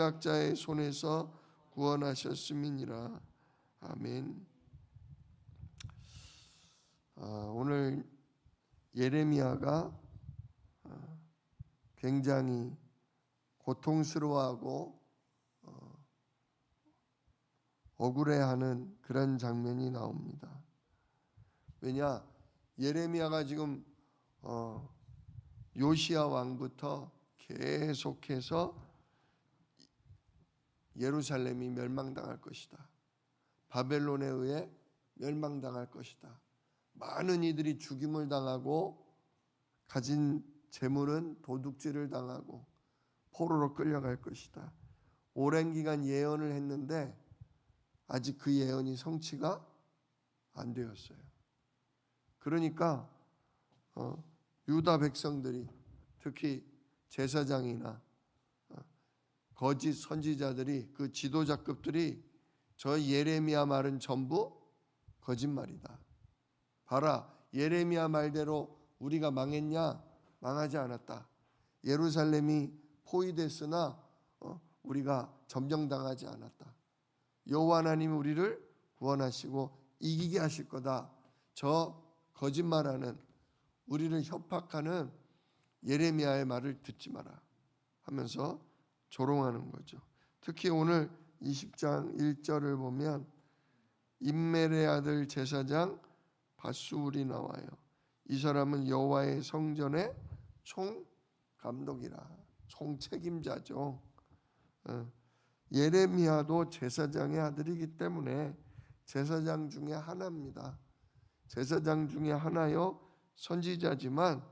행악자의 손에서 구원하셨음이니라. 아멘. 아, 오늘 예레미야가 아, 굉장히 고통스러워하고 어, 억울해하는 그런 장면이 나옵니다. 왜냐 예레미야가 지금 어, 요시야 왕부터 계속해서 예루살렘이 멸망당할 것이다. 바벨론에 의해 멸망당할 것이다. 많은 이들이 죽임을 당하고 가진 재물은 도둑질을 당하고 포로로 끌려갈 것이다. 오랜 기간 예언을 했는데 아직 그 예언이 성취가 안 되었어요. 그러니까 어, 유다 백성들이 특히 제사장이나 어, 거짓 선지자들이 그 지도자급들이 저 예레미야 말은 전부 거짓말이다. 봐라 예레미야 말대로 우리가 망했냐? 망하지 않았다. 예루살렘이 포위됐으나 어, 우리가 점령당하지 않았다. 여호와 하나님이 우리를 구원하시고 이기게 하실 거다. 저 거짓말하는 우리를 협박하는 예레미야의 말을 듣지 마라 하면서 조롱하는 거죠. 특히 오늘 20장 1절을 보면 임멜의 아들 제사장 바수울이 나와요. 이 사람은 여호와의 성전의 총 감독이라 총 책임자죠. 어, 예레미야도 제사장의 아들이기 때문에 제사장 중에 하나입니다. 제사장 중에 하나요 선지자지만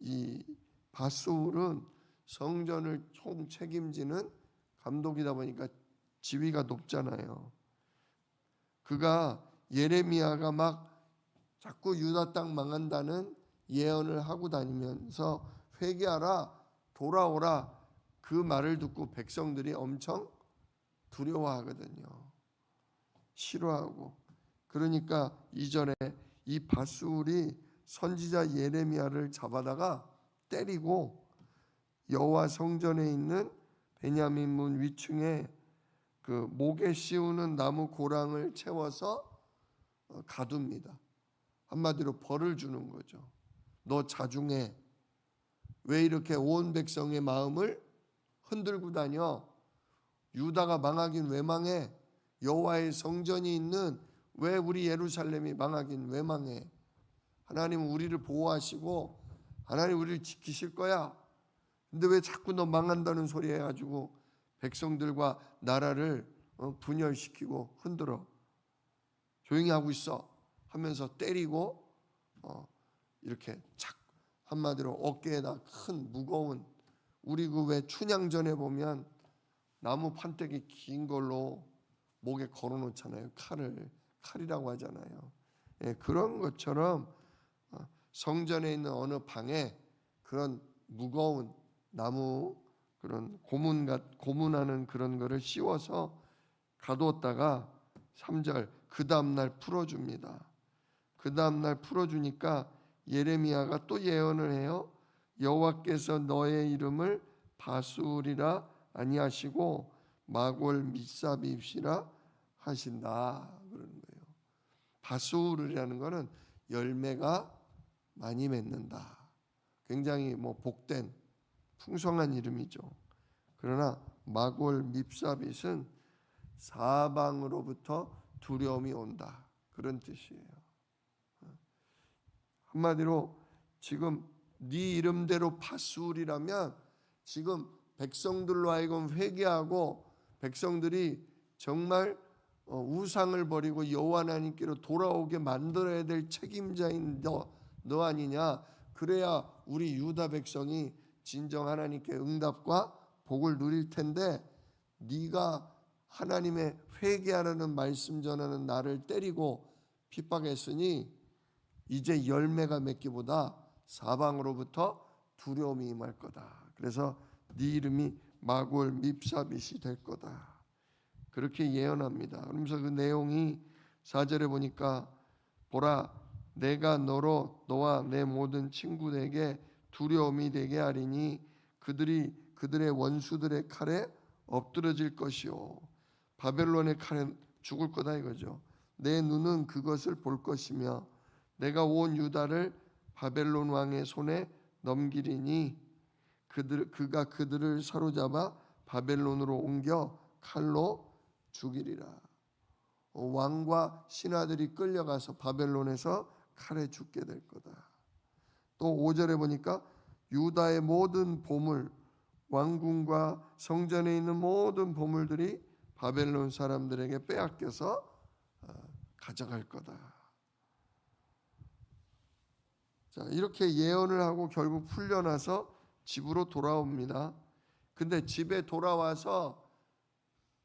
이 바수울은 성전을 총 책임지는 감독이다 보니까 지위가 높잖아요. 그가 예레미야가 막 자꾸 유다 땅 망한다는 예언을 하고 다니면서 회개하라 돌아오라 그 말을 듣고 백성들이 엄청 두려워하거든요. 싫어하고 그러니까 이전에 이 바수울이 선지자 예레미야를 잡아다가 때리고 여호와 성전에 있는 베냐민 문 위층에 그 목에 씌우는 나무 고랑을 채워서 어, 가둡니다. 한마디로 벌을 주는 거죠. 너 자중해. 왜 이렇게 온 백성의 마음을 흔들고 다녀? 유다가 망하긴 왜 망해? 여호와의 성전이 있는 왜 우리 예루살렘이 망하긴 왜 망해? 하나님 우리를 보호하시고 하나님 우리를 지키실 거야. 근데 왜 자꾸 너 망한다는 소리 해가지고 백성들과 나라를 어, 분열시키고 흔들어? 조용히 하고 있어 하면서 때리고 어, 이렇게 착 한마디로 어깨에다 큰 무거운 우리 그 왜 춘향전에 보면 나무 판때기 긴 걸로 목에 걸어 놓잖아요. 칼을 칼이라고 하잖아요. 예, 그런 것처럼 어, 성전에 있는 어느 방에 그런 무거운 나무 그런 고문 고문하는 그런 거를 씌워서 가두었다가 3절 그 다음 날 풀어 줍니다. 그 다음 날 풀어 주니까 예레미야가 또 예언을 해요. 여호와께서 너의 이름을 바수리라 아니하시고 마골 미사비시라 하신다 그러는 거예요. 바수르라는 거는 열매가 많이 맺는다. 굉장히 뭐 복된 풍성한 이름이죠. 그러나 마골 밉사빗은 사방으로부터 두려움이 온다. 그런 뜻이에요. 한마디로 지금 네 이름대로 파수울이라면 지금 백성들로 하여금 회개하고 백성들이 정말 어, 우상을 버리고 여호와 하나님께로 돌아오게 만들어야 될 책임자인 너, 너 아니냐? 그래야 우리 유다 백성이 진정 하나님께 응답과 복을 누릴 텐데 네가 하나님의 회개하라는 말씀 전하는 나를 때리고 핍박했으니 이제 열매가 맺기보다 사방으로부터 두려움이 임할 거다. 그래서 네 이름이 마골 밉사빗이 될 거다. 그렇게 예언합니다. 그러면서 그 내용이 사절에 보니까 보라 내가 너로 너와 내 모든 친구에게 두려움이 되게 하리니 그들이 그들의 원수들의 칼에 엎드러질 것이요 바벨론의 칼에 죽을 거다 이거죠. 내 눈은 그것을 볼 것이며 내가 온 유다를 바벨론 왕의 손에 넘기리니 그들 그가 그들을 사로잡아 바벨론으로 옮겨 칼로 죽이리라. 어, 왕과 신하들이 끌려가서 바벨론에서 칼에 죽게 될 거다. 또 5절에 보니까 유다의 모든 보물 왕궁과 성전에 있는 모든 보물들이 바벨론 사람들에게 빼앗겨서 어, 가져갈 거다. 자, 이렇게 예언을 하고 결국 풀려나서 집으로 돌아옵니다. 근데 집에 돌아와서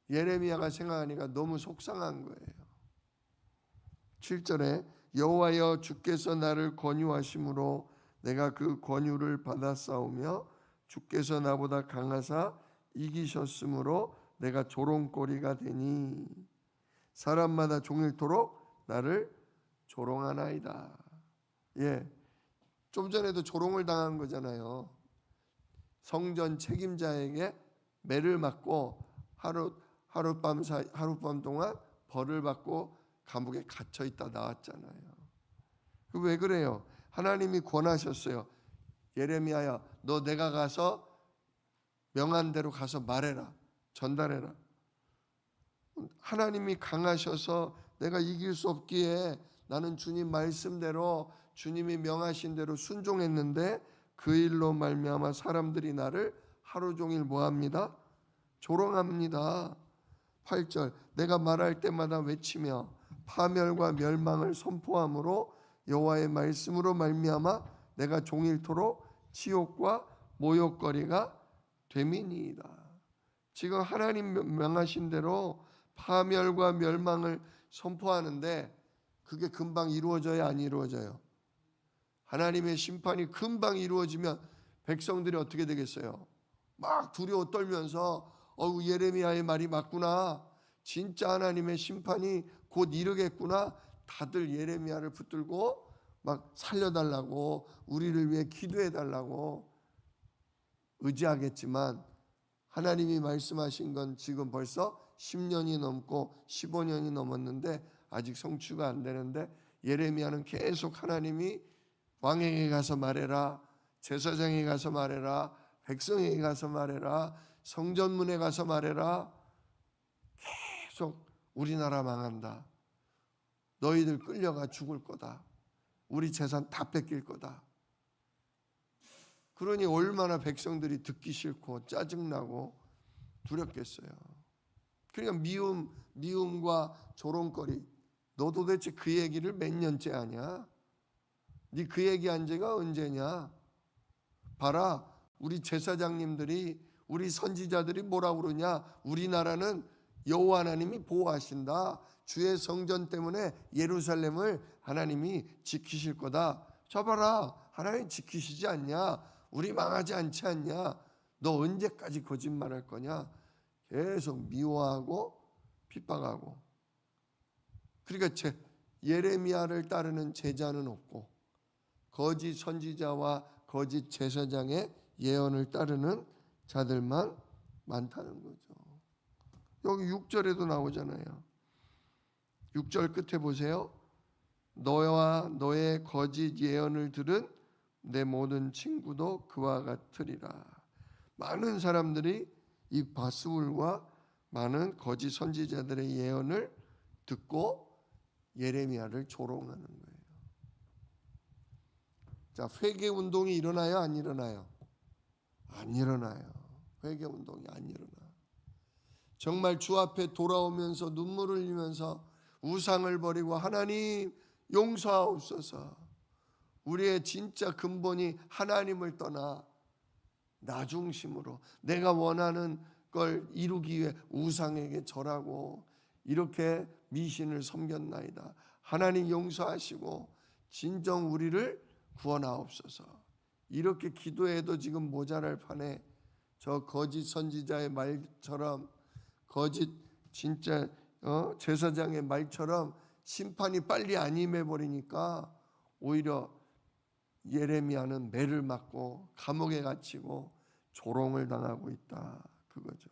예레미야가 생각하니까 너무 속상한 거예요. 7절에 여호와여 주께서 나를 권유하심으로 내가 그 권유를 받아 싸우며 주께서 나보다 강하사 이기셨으므로 내가 조롱거리가 되니 사람마다 종일토록 나를 조롱하나이다. 예. 좀 전에도 조롱을 당한 거잖아요. 성전 책임자에게 매를 맞고 하루 하룻밤 사 하룻밤 동안 벌을 받고 감옥에 갇혀 있다 나왔잖아요. 그 왜 그래요? 하나님이 권하셨어요. 예레미야야, 너 내가 가서 명한 대로 가서 말해라. 전달해라. 하나님이 강하셔서 내가 이길 수 없기에 나는 주님 말씀대로 주님이 명하신 대로 순종했는데 그 일로 말미암아 사람들이 나를 하루 종일 뭐 합니다? 조롱합니다. 8절 내가 말할 때마다 외치며 파멸과 멸망을 선포함으로 여호와의 말씀으로 말미암아 내가 종일토록 치욕과 모욕거리가 되미니이다. 지금 하나님 명하신 대로 파멸과 멸망을 선포하는데 그게 금방 이루어져야 안 이루어져요. 하나님의 심판이 금방 이루어지면 백성들이 어떻게 되겠어요? 막 두려워 떨면서 어우 예레미야의 말이 맞구나. 진짜 하나님의 심판이 곧 이르겠구나. 다들 예레미야를 붙들고 막 살려달라고 우리를 위해 기도해달라고 의지하겠지만 하나님이 말씀하신 건 지금 벌써 10년이 넘고 15년이 넘었는데 아직 성취가 안 되는데 예레미야는 계속 하나님이 왕에게 가서 말해라 제사장에 가서 말해라 백성에게 가서 말해라 성전문에 가서 말해라. 계속 우리나라 망한다 너희들 끌려가 죽을 거다 우리 재산 다 뺏길 거다 그러니 얼마나 백성들이 듣기 싫고 짜증나고 두렵겠어요. 그러니까 미움, 미움과 조롱거리. 너 도대체 그 얘기를 몇 년째 하냐? 네 그 얘기한 지가 언제냐? 봐라, 우리 제사장님들이 우리 선지자들이 뭐라 그러냐? 우리나라는 여호와 하나님이 보호하신다. 주의 성전 때문에 예루살렘을 하나님이 지키실 거다. 저 봐라, 하나님 지키시지 않냐? 우리 망하지 않지 않냐? 너 언제까지 거짓말할 거냐? 계속 미워하고 핍박하고. 그러니까 제 예레미야를 따르는 제자는 없고 거짓 선지자와 거짓 제사장의 예언을 따르는 자들만 많다는 거죠. 여기 6절에도 나오잖아요. 6절 끝에 보세요. 너와 너의 거짓 예언을 들은 내 모든 친구도 그와 같으리라. 많은 사람들이 이 바스울과 많은 거짓 선지자들의 예언을 듣고 예레미야를 조롱하는 거예요. 자, 회개 운동이 일어나요, 안 일어나요? 안 일어나요. 회개 운동이 안 일어나. 정말 주 앞에 돌아오면서 눈물을 흘리면서 우상을 버리고 하나님 용서하옵소서. 우리의 진짜 근본이 하나님을 떠나 나 중심으로 내가 원하는 걸 이루기 위해 우상에게 절하고 이렇게 미신을 섬겼나이다. 하나님 용서하시고 진정 우리를 구원하옵소서. 이렇게 기도해도 지금 모자랄 판에 저 거짓 선지자의 말처럼 거짓 진짜 어? 제사장의 말처럼 심판이 빨리 안 임해 버리니까 오히려 예레미야는 매를 맞고 감옥에 갇히고 조롱을 당하고 있다 그거죠.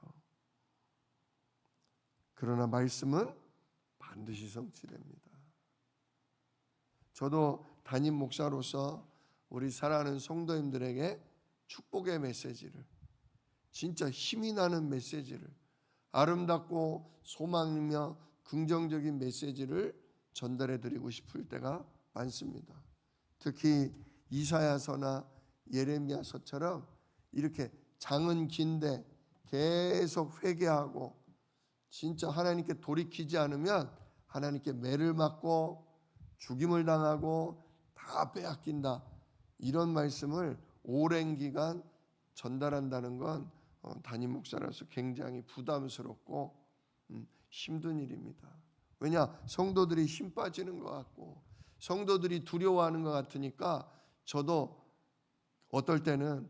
그러나 말씀은 반드시 성취됩니다. 저도 담임 목사로서 우리 사랑하는 성도님들에게 축복의 메시지를 진짜 힘이 나는 메시지를 아름답고 소망이며 긍정적인 메시지를 전달해 드리고 싶을 때가 많습니다. 특히 이사야서나 예레미야서처럼 이렇게 장은 긴데 계속 회개하고 진짜 하나님께 돌이키지 않으면 하나님께 매를 맞고 죽임을 당하고 다 빼앗긴다. 이런 말씀을 오랜 기간 전달한다는 건 어, 담임 목사로서 굉장히 부담스럽고 음, 힘든 일입니다. 왜냐 성도들이 힘 빠지는 것 같고 성도들이 두려워하는 것 같으니까 저도 어떨 때는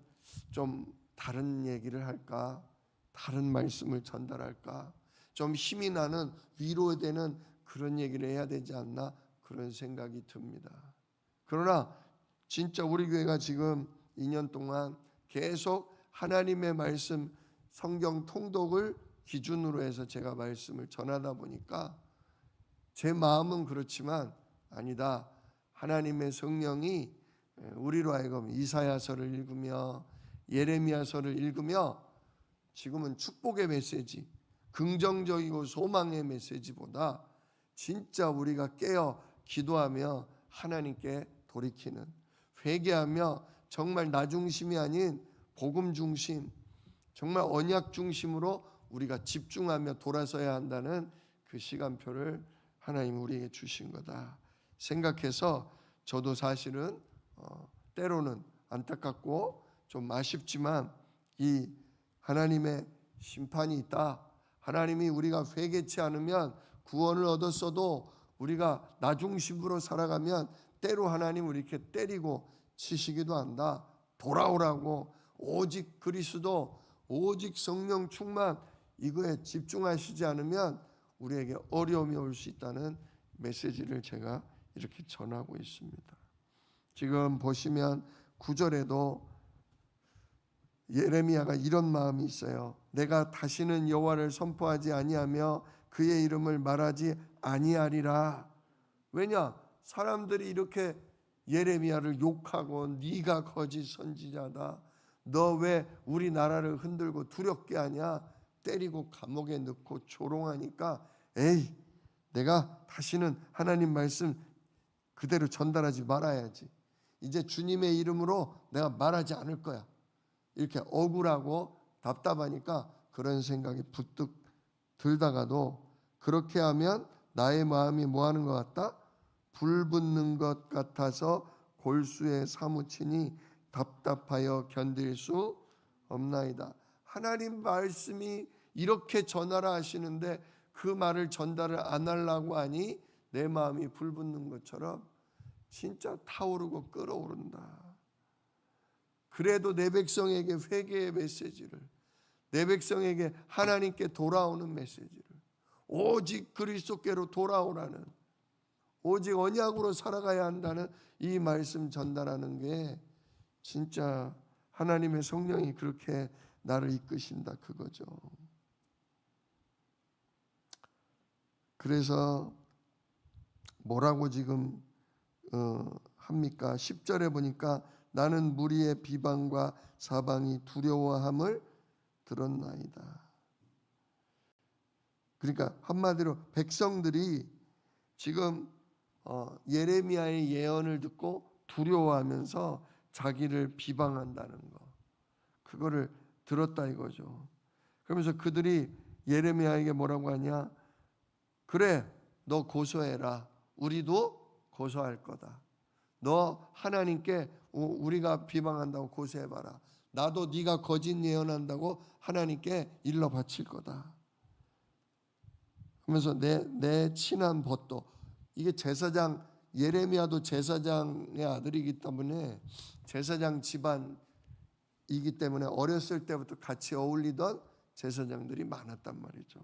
좀 다른 얘기를 할까, 다른 말씀을 전달할까, 좀 힘이 나는 위로되는 그런 얘기를 해야 되지 않나 그런 생각이 듭니다. 그러나 진짜 우리 교회가 지금 2년 동안 계속 하나님의 말씀 성경 통독을 기준으로 해서 제가 말씀을 전하다 보니까 제 마음은 그렇지만 아니다. 하나님의 성령이 우리로 하여금 이사야서를 읽으며 예레미야서를 읽으며 지금은 축복의 메시지, 긍정적이고 소망의 메시지보다 진짜 우리가 깨어 기도하며 하나님께 돌이키는 회개하며 정말 나 중심이 아닌 복음 중심, 정말 언약 중심으로 우리가 집중하며 돌아서야 한다는 그 시간표를 하나님 우리에게 주신 거다 생각해서 저도 사실은 어, 때로는 안타깝고 좀 아쉽지만 이 하나님의 심판이 있다. 하나님이 우리가 회개치 않으면 구원을 얻었어도 우리가 나 중심으로 살아가면 때로 하나님 우리 이렇게 때리고 치시기도 한다. 돌아오라고 오직 그리스도 오직 성령 충만 이거에 집중하시지 않으면 우리에게 어려움이 올 수 있다는 메시지를 제가 이렇게 전하고 있습니다. 지금 보시면 구절에도 예레미야가 이런 마음이 있어요. 내가 다시는 여호와를 선포하지 아니하며 그의 이름을 말하지 아니하리라. 왜냐? 사람들이 이렇게 예레미야를 욕하고 네가 거짓 선지자다. 너 왜 우리나라를 흔들고 두렵게 하냐? 때리고 감옥에 넣고 조롱하니까 에이 내가 다시는 하나님 말씀 그대로 전달하지 말아야지. 이제 주님의 이름으로 내가 말하지 않을 거야. 이렇게 억울하고 답답하니까 그런 생각이 부뜩 들다가도 그렇게 하면 나의 마음이 뭐 하는 것 같다? 불 붙는 것 같아서 골수에 사무치니 답답하여 견딜 수 없나이다. 하나님 말씀이 이렇게 전하라 하시는데 그 말을 전달을 안 하려고 하니 내 마음이 불 붙는 것처럼 진짜 타오르고 끓어오른다. 그래도 내 백성에게 회개의 메시지를 내 백성에게 하나님께 돌아오는 메시지를 오직 그리스도께로 돌아오라는 오직 언약으로 살아가야 한다는 이 말씀 전달하는 게 진짜 하나님의 성령이 그렇게 나를 이끄신다 그거죠. 그래서 뭐라고 지금 어, 합니까? 10절에 보니까 나는 무리의 비방과 사방이 두려워함을 들었나이다. 그러니까 한마디로 백성들이 지금 어, 예레미야의 예언을 듣고 두려워하면서 자기를 비방한다는 거. 그거를 들었다 이거죠. 그러면서 그들이 예레미야에게 뭐라고 하냐? 그래, 너 고소해라. 우리도 고소할 거다. 너 하나님께 우리가 비방한다고 고소해봐라. 나도 네가 거짓 예언한다고 하나님께 일러 바칠 거다. 그러면서 내, 내 친한 벗도 이게 제사장 예레미야도 제사장의 아들이기 때문에 제사장 집안이기 때문에 어렸을 때부터 같이 어울리던 제사장들이 많았단 말이죠.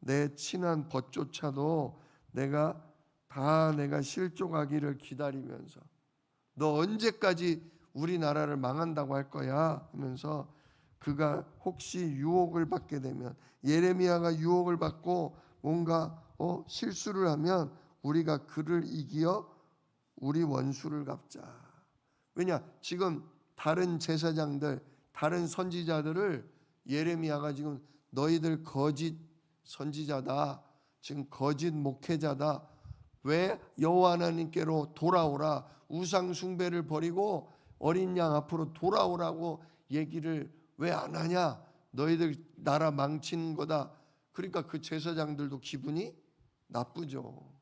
내 친한 벗조차도 내가 다 내가 실족하기를 기다리면서 너 언제까지 우리나라를 망한다고 할 거야 하면서 그가 혹시 유혹을 받게 되면 예레미야가 유혹을 받고 뭔가 어, 실수를 하면 우리가 그를 이기어 우리 원수를 갚자. 왜냐? 지금 다른 제사장들, 다른 선지자들을 예레미야가 지금 너희들 거짓 선지자다. 지금 거짓 목회자다. 왜 여호와 하나님께로 돌아오라. 우상 숭배를 버리고 어린 양 앞으로 돌아오라고 얘기를 왜 안 하냐? 너희들 나라 망치는 거다. 그러니까 그 제사장들도 기분이 나쁘죠.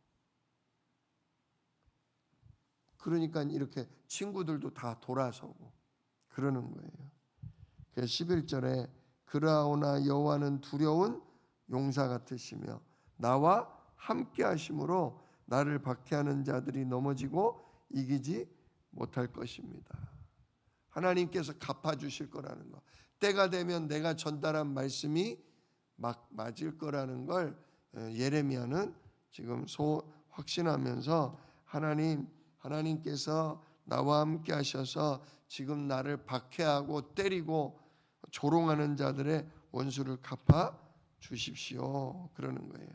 그러니까 이렇게 친구들도 다 돌아서고 그러는 거예요. 그래서 11절에 그라오나 여호와는 두려운 용사 같으시며 나와 함께 하심으로 나를 박해하는 자들이 넘어지고 이기지 못할 것입니다. 하나님께서 갚아 주실 거라는 거. 때가 되면 내가 전달한 말씀이 막 맞을 거라는 걸 어, 예레미야는 지금 소 확신하면서 하나님 하나님께서 나와 함께 하셔서 지금 나를 박해하고 때리고 조롱하는 자들의 원수를 갚아 주십시오. 그러는 거예요.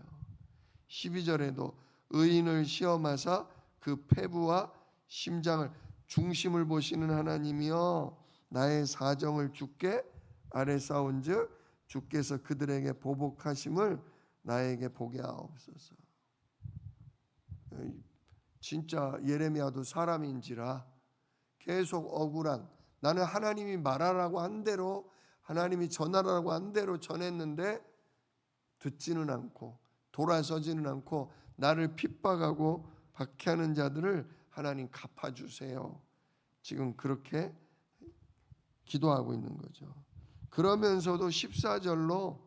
12절에도 의인을 시험하사 그 폐부와 심장을 중심을 보시는 하나님이여 나의 사정을 주께 아래 쌓은즉 주께서 그들에게 보복하심을 나에게 보게 하옵소서. 진짜 예레미야도 사람인지라 계속 억울한 나는 하나님이 말하라고 한 대로 하나님이 전하라고 한 대로 전했는데 듣지는 않고 돌아서지는 않고 나를 핍박하고 박해하는 자들을 하나님 갚아 주세요. 지금 그렇게 기도하고 있는 거죠. 그러면서도 14절로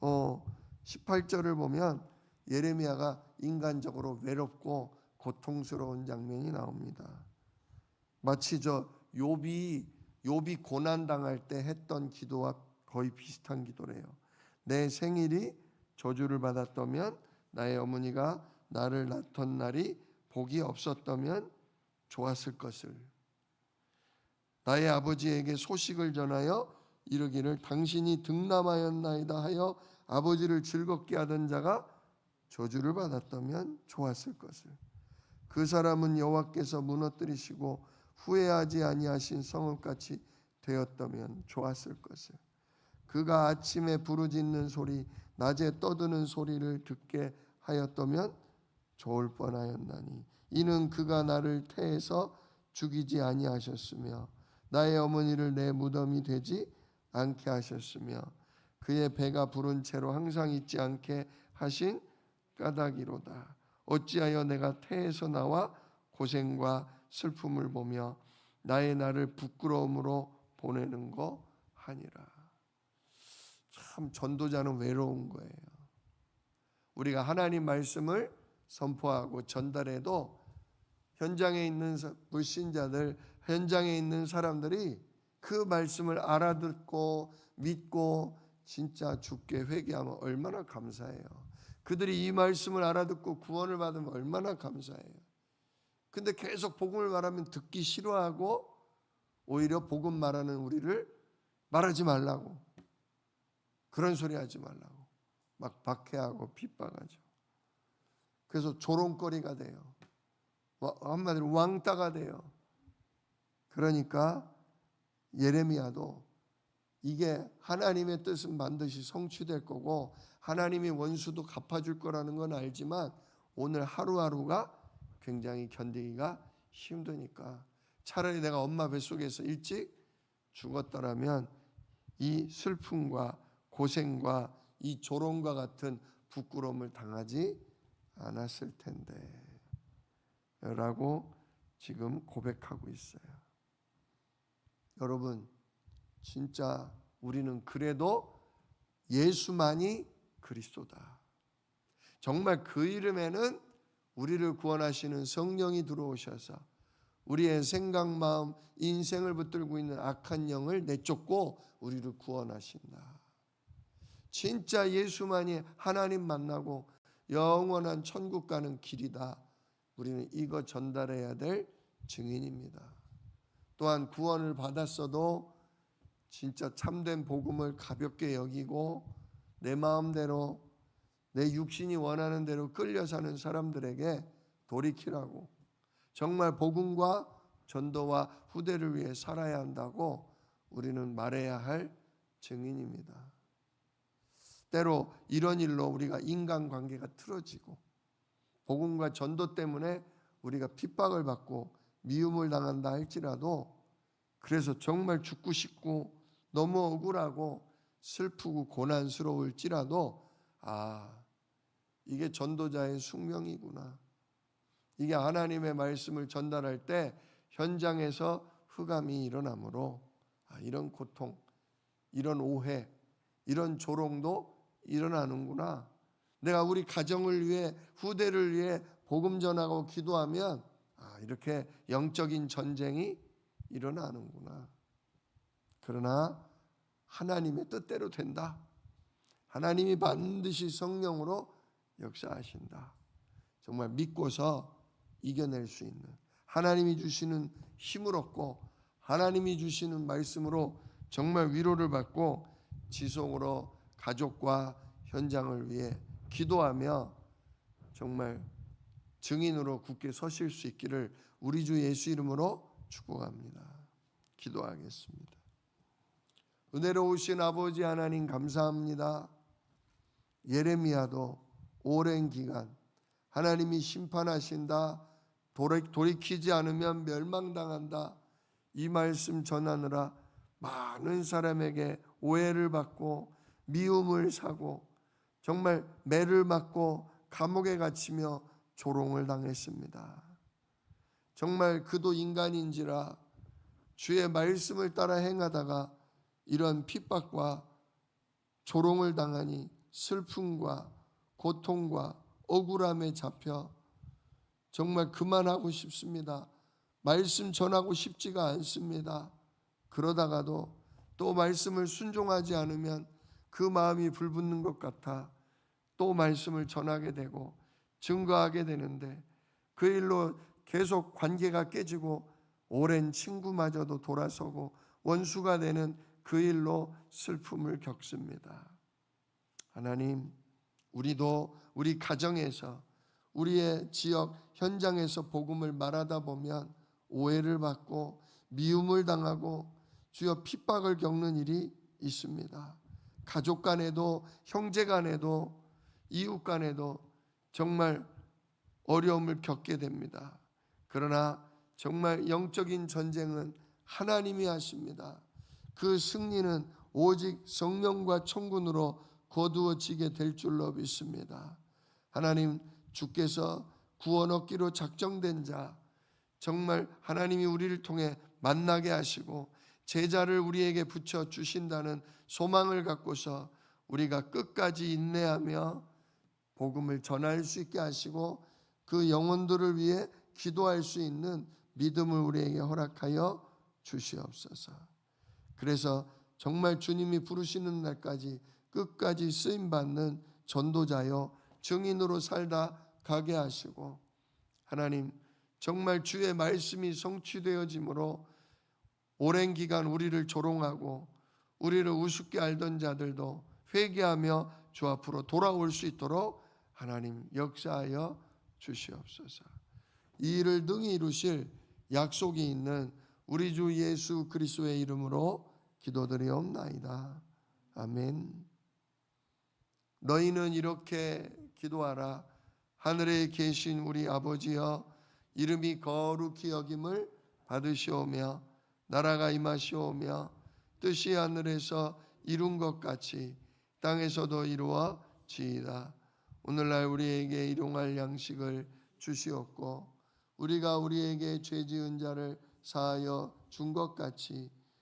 어 18절을 보면 예레미야가 인간적으로 외롭고 고통스러운 장면이 나옵니다. 마치 저 욥이 욥이 고난 당할 때 했던 기도와 거의 비슷한 기도래요. 내 생일이 저주를 받았다면 나의 어머니가 나를 낳던 날이 복이 없었다면 좋았을 것을 나의 아버지에게 소식을 전하여 이르기를 당신이 등남하였나이다 하여 아버지를 즐겁게 하던 자가 저주를 받았다면 좋았을 것을 그 사람은 여호와께서 무너뜨리시고 후회하지 아니하신 성읍같이 되었다면 좋았을 것을 그가 아침에 부르짖는 소리 낮에 떠드는 소리를 듣게 하였다면 좋을 뻔하였나니 이는 그가 나를 태에서 죽이지 아니하셨으며 나의 어머니를 내 무덤이 되지 않게 하셨으며 그의 배가 부른 채로 항상 있지 않게 하신 까닭이로다. 어찌하여 내가 태에서 나와 고생과 슬픔을 보며 나의 나를 부끄러움으로 보내는 거 하니라. 참 전도자는 외로운 거예요. 우리가 하나님 말씀을 선포하고 전달해도 현장에 있는 불신자들, 현장에 있는 사람들이 그 말씀을 알아듣고 믿고 진짜 죽게 회개하면 얼마나 감사해요. 그들이 이 말씀을 알아듣고 구원을 받으면 얼마나 감사해요. 근데 계속 복음을 말하면 듣기 싫어하고 오히려 복음 말하는 우리를 말하지 말라고 그런 소리 하지 말라고 막 박해하고 핍박하죠. 그래서 조롱거리가 돼요. 한마디로 왕따가 돼요. 그러니까 예레미야도 이게 하나님의 뜻은 반드시 성취될 거고 하나님이 원수도 갚아줄 거라는 건 알지만 오늘 하루하루가 굉장히 견디기가 힘드니까 차라리 내가 엄마 뱃속에서 일찍 죽었더라면 이 슬픔과 고생과 이 조롱과 같은 부끄러움을 당하지 않았을 텐데 라고 지금 고백하고 있어요. 여러분 진짜 우리는 그래도 예수만이 그리스도다. 정말 그 이름에는 우리를 구원하시는 성령이 들어오셔서 우리의 생각, 마음, 인생을 붙들고 있는 악한 영을 내쫓고 우리를 구원하신다. 진짜 예수만이 하나님 만나고 영원한 천국 가는 길이다. 우리는 이거 전달해야 될 증인입니다. 또한 구원을 받았어도 진짜 참된 복음을 가볍게 여기고 내 마음대로 내 육신이 원하는 대로 끌려 사는 사람들에게 돌이키라고 정말 복음과 전도와 후대를 위해 살아야 한다고 우리는 말해야 할 증인입니다. 때로 이런 일로 우리가 인간 관계가 틀어지고 복음과 전도 때문에 우리가 핍박을 받고 미움을 당한다 할지라도 그래서 정말 죽고 싶고 너무 억울하고 슬프고 고난스러울지라도 아 이게 전도자의 숙명이구나. 이게 하나님의 말씀을 전달할 때 현장에서 흑암이 일어나므로 아, 이런 고통, 이런 오해, 이런 조롱도 일어나는구나. 내가 우리 가정을 위해 후대를 위해 복음 전하고 기도하면 아, 이렇게 영적인 전쟁이 일어나는구나. 그러나 하나님의 뜻대로 된다. 하나님이 반드시 성령으로 역사하신다. 정말 믿고서 이겨낼 수 있는 하나님이 주시는 힘을 얻고 하나님이 주시는 말씀으로 정말 위로를 받고 지속으로 가족과 현장을 위해 기도하며 정말 증인으로 굳게 서실 수 있기를 우리 주 예수 이름으로 축복합니다. 기도하겠습니다. 은혜로우신 아버지 하나님 감사합니다. 예레미야도 오랜 기간 하나님이 심판하신다. 돌이키지 않으면 멸망당한다. 이 말씀 전하느라 많은 사람에게 오해를 받고 미움을 사고 정말 매를 맞고 감옥에 갇히며 조롱을 당했습니다. 정말 그도 인간인지라 주의 말씀을 따라 행하다가 이런 핍박과 조롱을 당하니 슬픔과 고통과 억울함에 잡혀 정말 그만하고 싶습니다. 말씀 전하고 싶지가 않습니다. 그러다가도 또 말씀을 순종하지 않으면 그 마음이 불붙는 것 같아 또 말씀을 전하게 되고 증거하게 되는데 그 일로 계속 관계가 깨지고 오랜 친구마저도 돌아서고 원수가 되는 그 일로 슬픔을 겪습니다. 하나님, 우리도 우리 가정에서 우리의 지역 현장에서 복음을 말하다 보면 오해를 받고 미움을 당하고 주여 핍박을 겪는 일이 있습니다. 가족 간에도 형제 간에도 이웃 간에도 정말 어려움을 겪게 됩니다. 그러나 정말 영적인 전쟁은 하나님이 하십니다. 그 승리는 오직 성령과 천군으로 거두어지게 될 줄로 믿습니다. 하나님 주께서 구원 얻기로 작정된 자 정말 하나님이 우리를 통해 만나게 하시고 제자를 우리에게 붙여 주신다는 소망을 갖고서 우리가 끝까지 인내하며 복음을 전할 수 있게 하시고 그 영혼들을 위해 기도할 수 있는 믿음을 우리에게 허락하여 주시옵소서. 그래서 정말 주님이 부르시는 날까지 끝까지 쓰임 받는 전도자요 증인으로 살다 가게 하시고 하나님 정말 주의 말씀이 성취되어짐으로 오랜 기간 우리를 조롱하고 우리를 우습게 알던 자들도 회개하며 주 앞으로 돌아올 수 있도록 하나님 역사하여 주시옵소서. 이 일을 능히 이루실 약속이 있는 우리 주 예수 그리스도의 이름으로 기도드리옵나이다. 아멘. 너희는 이렇게 기도하라. 하늘에 계신 우리 아버지여 이름이 거룩히 여김을 받으시오며 나라가 임하시오며 뜻이 하늘에서 이룬 것 같이 땅에서도 이루어지이다. 오늘날 우리에게 일용할 양식을 주시옵고 우리가 우리에게 죄 지은 자를 사하여 준 것 같이